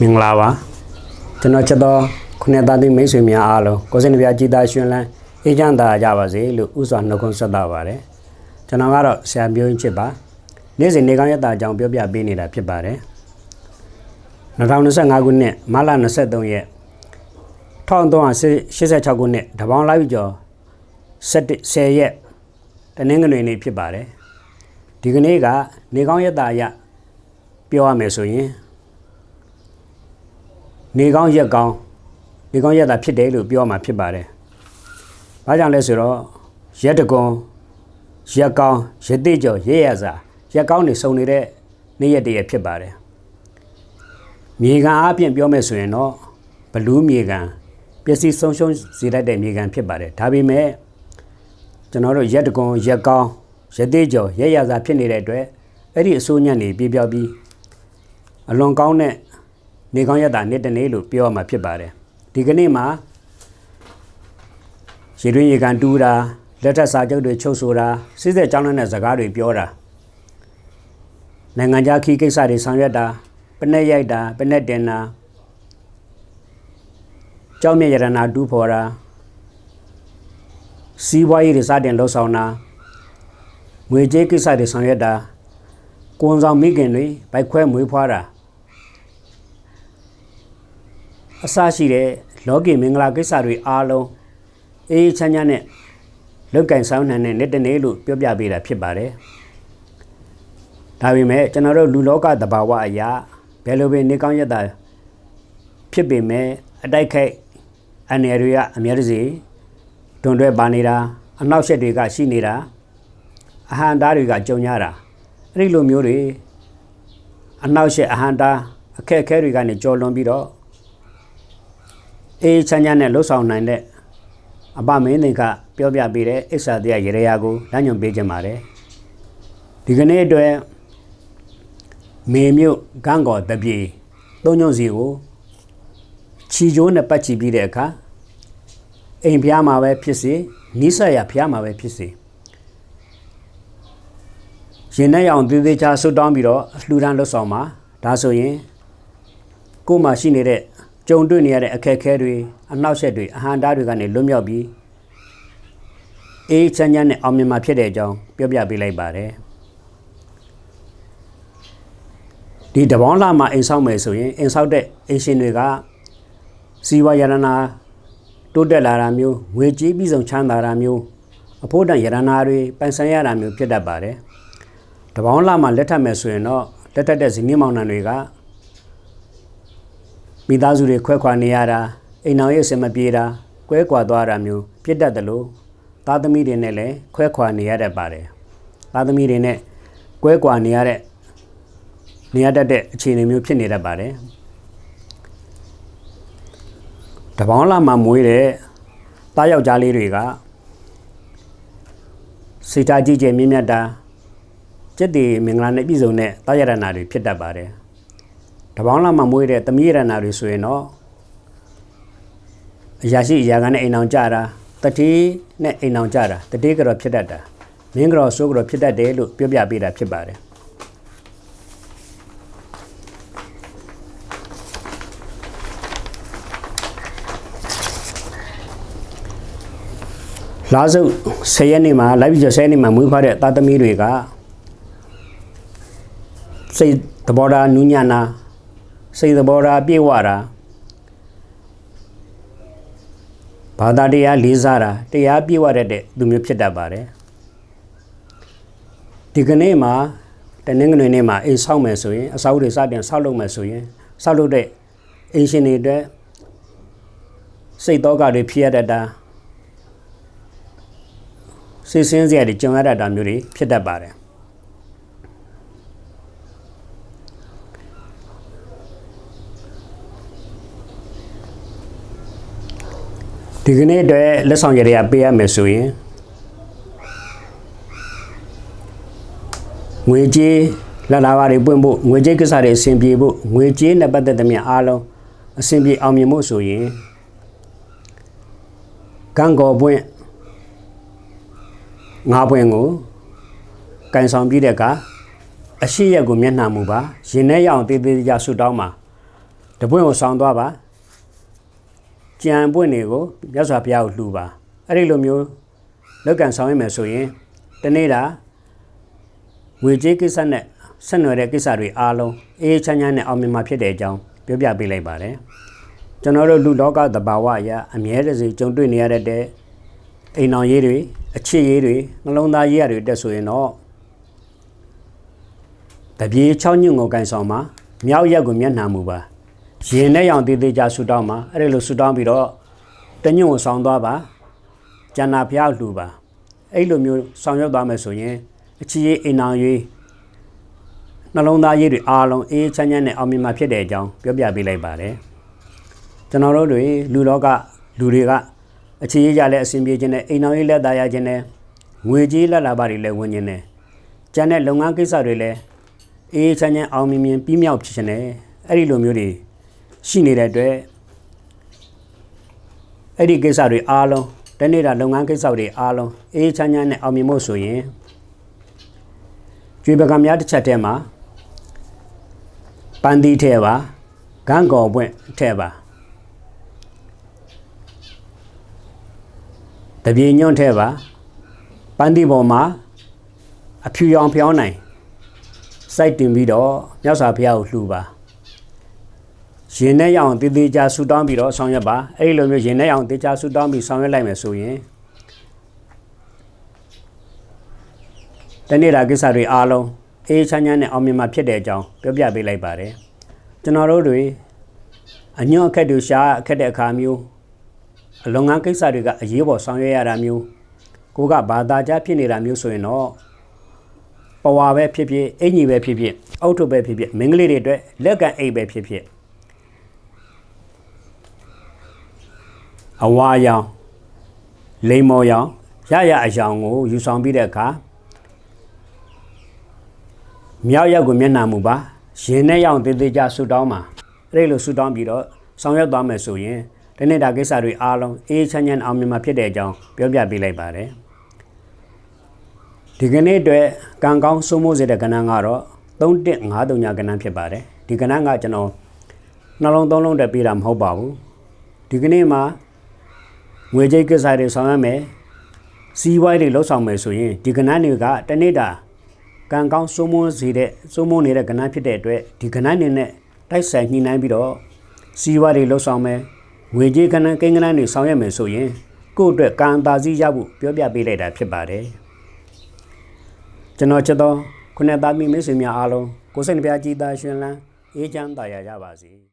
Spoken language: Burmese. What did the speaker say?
မင်္ဂလာပါကျွန်တော်ချက်တော်ခုနှစ်သားသမီးမိတ်ဆွေများအားလုံးကိုယ်စင်ပြကြည်သားရှင်လန်းအေးချမ်းသာကြပါစေလို့ဥစွာနှုတ်ခွန်းဆက်တာပါတယ်ကျွန်တော်ကတော့ဆရာမျိုးချင်းချစ်ပါနေ့စဉ်နေကောင်းရက်တာအကြောင်းပြောပြပေးနေတာဖြစ်ပါတယ်2025ခုနှစ်မလ23ရက်1386ခုနှစ်တပေါင်းလိုက်ကျော်10ရက်တနင်္ဂနွေနေ့ဖြစ်ပါတယ်ဒီကနေ့ကနေကောင်းရက်တာအရပြောရမယ်ဆိုရင် နေကောင်းရက်ကောင်းနေကောင်းရက်တာဖြစ်တယ်လို့ပြောမှာဖြစ်ပါတယ်။ဘာကြောင့်လဲဆိုတော့ရက်တကွန်ရက်ကောင်းရက်တိကျော်ရက်ရစာရက်ကောင်းနေစုံနေတဲ့နေ့ရက်တည်းရဖြစ်ပါတယ်။မြေကန်အပြင်ပြောမယ်ဆိုရင်တော့ဘလူးမြေကန်ပျက်စီးဆုံးရှုံးစေတတ်တဲ့မြေကန်ဖြစ်ပါတယ်။ဒါပေမဲ့ကျွန်တော်တို့ရက်တကွန်ရက်ကောင်းရက်တိကျော်ရက်ရစာဖြစ်နေတဲ့အတွက်အဲ့ဒီအစိုးညံ့နေပြပြောက်ပြီးအလွန်ကောင်းတဲ့ နေကောင်းရက်တာနေ့တစ်နေ့လို့ပြောရမှာဖြစ်ပါတယ်ဒီကနေ့မှာရေတွင်းရေကန်တူးတာလက်ထက်စာချုပ်တွေချုပ်ဆိုတာစစ်စစ်ကြောင်းတဲ့စကားတွေပြောတာနိုင်ငံခြားခီးကိစ္စတွေဆောင်ရွက်တာပနဲ့ရိုက်တာပနဲ့တင်တာကြောင်းမြရတနာတူးဖော်တာစီးပွားရေးတွေစတင်လှုပ်ဆောင်တာငွေကြေးကိစ္စတွေဆောင်ရွက်တာကိုယ်ဆောင်မိခင်တွေဘိုက်ခွဲမွေးဖွားတာ အစရှိတဲ့လောကီမင်္ဂလာကိစ္စတွေအားလုံးအေးချမ်းချမ်းနဲ့လုတ်ကင်ဆောင်နိုင်တဲ့နေ့တစ်နေ့လို့ပြောပြပေးတာဖြစ်ပါတယ်။ဒါပေမဲ့ကျွန်တော်တို့လူလောကတဘာဝအရာဘယ်လိုပဲနေကောင်းရက်တာဖြစ်ပေမဲ့အတိုက်ခိုက်အနေတွေကအများကြီးစီတွန်တွဲပါနေတာအနောက်ရှက်တွေကရှိနေတာအဟန္တာတွေကကြုံရတာအဲ့ဒီလိုမျိုးတွေအနောက်ရှက်အဟန္တာအခက်အခဲတွေကနေကြော်လွန်ပြီးတော့ အေးချမ်းချမ်းနဲ့လှုပ်ဆောင်နိုင်တဲ့အပမင်းတွေကပြောပြပေးတဲ့အိဆာတရားရေရရာကိုလမ်းညွှန်ပေးခြင်းပါတယ်ဒီကနေ့အတွက်မေမြို့ဂန်းကော်တပြေသုံးညွန့်စီကိုခြီကျိုးနဲ့ပတ်ချီပြီးတဲ့အခါအိမ်ဖျားမှာပဲဖြစ်စေနိစ္စရဖျားမှာပဲဖြစ်စေရင်နဲ့ရောင်သေးသေးချာဆွတ်တောင်းပြီးတော့လှူဒန်းလှုပ်ဆောင်မှာဒါဆိုရင်ကိုယ်မှာရှိနေတဲ့ ကြုံတွေ့နေရတဲ့အခက်အခဲတွေအနှောက်အယှက်တွေအဟံတားတွေကနေလွတ်မြောက်ပြီးအေးချမ်းချမ်းနဲ့အောင်မြင်မှာဖြစ်တဲ့အကြောင်းပြောပြပေးလိုက်ပါတယ်ဒီတပေါင်းလာမှာအိမ်ဆောက်မယ်ဆိုရင်အိမ်ဆောက်တဲ့အင်ရှင်တွေကစီဝါယရနာတိုးတက်လာတာမျိုးငွေကြေးပြီးဆုံးချမ်းသာတာမျိုးအဖို့တန်ယရနာတွေပိုင်ဆိုင်ရတာမျိုးဖြစ်တတ်ပါတယ်တပေါင်းလာမှာလက်ထပ်မယ်ဆိုရင်တော့လက်ထပ်တဲ့ဇနီးမောင်နှံတွေက မိသားစုတွေခွဲခွာနေရတာအိမ်အောင်ရဲ့အစင်မပြေတာကွဲကွာသွားတာမျိုးဖြစ်တတ်တယ်လို့သားသမီးတွေနဲ့လည်းခွဲခွာနေရတတ်ပါတယ်သားသမီးတွေနဲ့ကွဲကွာနေရတဲ့နေရတတ်တဲ့အခြေအနေမျိုးဖြစ်နေတတ်ပါတယ်တပေါင်းလာမှမွေးတဲ့သားယောက်ျားလေးတွေကစိတ်ဓာတ်ကြီးကျယ်မြင့်မြတ်တာစက်တည်မင်္ဂလာနဲ့ပြည့်စုံတဲ့သားရတနာတွေဖြစ်တတ်ပါတယ် တပေါင်းလာမှမွေးတဲ့သမီးရတနာတွေဆိုရင်တော့အရာရှိအရာကနဲ့အိမ်အောင်ကြတာတတိနဲ့အိမ်အောင်ကြတာတတိကတော့ဖြစ်တတ်တာမင်းကတော့ဆိုးကတော့ဖြစ်တတ်တယ်လို့ပြောပြပေးတာဖြစ်ပါတယ်လာစု10ရက်နေ့မှာ live ကျော်10ရက်နေ့မှာမွေးဖွားတဲ့သားသမီးတွေကစိတ်သဘောထားနူးညံ့တာ စိတ်သဘောထားပြည့်ဝတာဘာသာတရားလေးစားတာတရားပြည့်ဝတတ်တဲ့သူမျိုးဖြစ်တတ်ပါတယ်ဒီကနေ့မှာတနင်္ဂနွေနေ့မှာအိမ်ဆောက်မယ်ဆိုရင်အစာအုပ်တွေစတင်ဆောက်လုပ်မယ်ဆိုရင်ဆောက်လုပ်တဲ့အင်ရှင်တွေအတွက်စိတ်တော့ကတွေဖြစ်ရတတ်တာစိတ်ဆင်းစရာတွေကြုံရတတ်တာမျိုးတွေဖြစ်တတ်ပါတယ် ဒီကနေ့အတွက်လက်ဆောင်ရည်ရပေးရမယ်ဆိုရင်ငွေကြေးလက်လာပါတွေပွင့်ဖို့ငွေကြေးကိစ္စတွေအဆင်ပြေဖို့ငွေကြေးနဲ့ပတ်သက်တဲ့မြအားလုံးအဆင်ပြေအောင်မြင်ဖို့ဆိုရင်ကံကောပွင့်ငါးပွင့်ကိုကန်ဆောင်ပြီးတဲ့အခါအရှိရက်ကိုမျက်နှာမူပါရင်ထဲရအောင်တေးသေးကြဆွတောင်းပါတပွင့်ကိုဆောင်းသွားပါ ကြံပွင့်တွေကိုမြတ်စွာဘုရားကိုလှူပါအဲ့ဒီလိုမျိုးလောက်ကံဆောင်ရမယ်ဆိုရင်တနေ့တာငွေကြေးကိစ္စနဲ့ဆက်နွယ်တဲ့ကိစ္စတွေအားလုံးအေးချမ်းချမ်းနဲ့အောင်မြင်မှာဖြစ်တဲ့အကြောင်းပြောပြပေးလိုက်ပါတယ်ကျွန်တော်တို့လူလောကသဘာဝအရာအမြဲတစေကြုံတွေ့နေရတဲ့အိမ်အောင်ရေးတွေအချစ်ရေးတွေနှလုံးသားရေးရတွေတက်ဆိုရင်တော့တပြေ6ညွန့်ကိုကန်ဆောင်မှာမြောက်ရက်ကိုမျက်နှာမူပါ ရင်နဲ့ရောင်တည်တည်ကြဆူတောင်းမှာအဲ့ဒီလိုဆူတောင်းပြီးတော့တညွန့်ကိုဆောင်သွားပါကျန်နာဖျားလှူပါအဲ့လိုမျိုးဆောင်ရွက်သွားမယ်ဆိုရင်အချစ်ရေးအိမ်အောင်ရေးနှလုံးသားရေးတွေအားလုံးအေးချမ်းချမ်းနဲ့အောင်မြင်မှာဖြစ်တဲ့အကြောင်းပြောပြပေးလိုက်ပါတယ်ကျွန်တော်တို့တွေလူလောကလူတွေကအခြေရေးကြလဲအဆင်ပြေခြင်းနဲ့အိမ်အောင်ရေးလက်သားရခြင်းနဲ့ငွေကြေးလက်လာပါတွေလည်းဝင်ခြင်းနဲ့ကျန်တဲ့လုပ်ငန်းကိစ္စတွေလည်းအေးချမ်းချမ်းအောင်မြင်မြင်ပြီးမြောက်ဖြစ်ခြင်းနဲ့အဲ့ဒီလိုမျိုးတွေ ရှိနေတဲ့အတွက်အဲ့ဒီကိစ္စတွေအားလုံးတနေ့တာလုပ်ငန်းကိစ္စတွေအားလုံးအေးချမ်းချမ်းနဲ့အောင်မြင်ဖို့ဆိုရင်ကျွေးပကံများတစ်ချက်တည်းမှာပန်းသီးထဲပါဂန်းကော်ပွင့်ထဲပါတပြေညွန့်ထဲပါပန်းသီးပေါ်မှာအဖြူရောင်ဖျောင်းနိုင်စိုက်တင်ပြီးတော့မြတ်စွာဘုရားကိုလှူပါ ရင်နဲ့ရအောင်တည်တည်ကြဆူတောင်းပြီးတော့ဆောင်ရွက်ပါအဲ့ဒီလိုမျိုးရင်နဲ့ရအောင်တည်ကြဆူတောင်းပြီးဆောင်ရွက်လိုက်မယ်ဆိုရင်တနေ့တာကိစ္စတွေအားလုံးအေးချမ်းချမ်းနဲ့အောင်မြင်မှာဖြစ်တဲ့အကြောင်းပြောပြပေးလိုက်ပါတယ်ကျွန်တော်တို့တွေအညွန့်အခက်တွေရှားအခက်တဲ့အခါမျိုးအလုံငန်းကိစ္စတွေကအရေးပေါ်ဆောင်ရွက်ရတာမျိုးကိုကဘာသာကြားဖြစ်နေတာမျိုးဆိုရင်တော့ပဝါပဲဖြစ်ဖြစ်အင်ကြီးပဲဖြစ်ဖြစ်အောက်ထုတ်ပဲဖြစ်ဖြစ်မင်္ဂလိတွေအတွက်လက်ကံအိတ်ပဲဖြစ်ဖြစ် အဝါရောင်လိမ္မော်ရောင်ရရအယောင်ကိုယူဆောင်ပြီးတဲ့အခါမြောက်ရောက်ကိုမျက်နှာမူပါရင်နဲ့ရောင်တည်တည်ကြဆူတောင်းပါအဲ့ဒီလိုဆူတောင်းပြီးတော့ဆောင်ရွက်သွားမယ်ဆိုရင်ဒီနေ့ဒါကိစ္စတွေအားလုံးအေးချမ်းချမ်းအောင်မြင်မှာဖြစ်တဲ့အကြောင်းပြောပြပေးလိုက်ပါတယ်ဒီကနေ့အတွက်ကံကောင်းစိုးမိုးစေတဲ့ကဏ္ဍကတော့3153ညကဏ္ဍဖြစ်ပါတယ်ဒီကဏ္ဍကကျွန်တော်နှလုံးသုံးလုံးတက်ပေးတာမဟုတ်ပါဘူးဒီကနေ့မှာ ငွေကြေးကိစ္စတွေဆောင်ရွက်မယ်စီးပွားရေးတွေလှုပ်ဆောင်မယ်ဆိုရင်ဒီကဏ္ဍတွေကတနေ့တာကံကောင်းစိုးမိုးစေတဲ့စိုးမိုးနေတဲ့ကဏ္ဍဖြစ်တဲ့အတွက်ဒီကဏ္ဍနေနဲ့တိုက်ဆိုင်ညှိနှိုင်းပြီးတော့စီးပွားတွေလှုပ်ဆောင်မယ်ငွေကြေးကဏ္ဍကိန်းကဏ္ဍတွေဆောင်ရွက်မယ်ဆိုရင်ကိုယ့်အတွက်ကံတာစည်းရဖို့ပြောပြပေးလိုက်တာဖြစ်ပါတယ်ကျွန်တော်ချက်တော့ခုနှစ်သားမိမိတ်ဆွေများအားလုံးကိုယ်စိတ်နှပြကြည်သာရှင်လန်းအေးချမ်းသာရကြပါစေ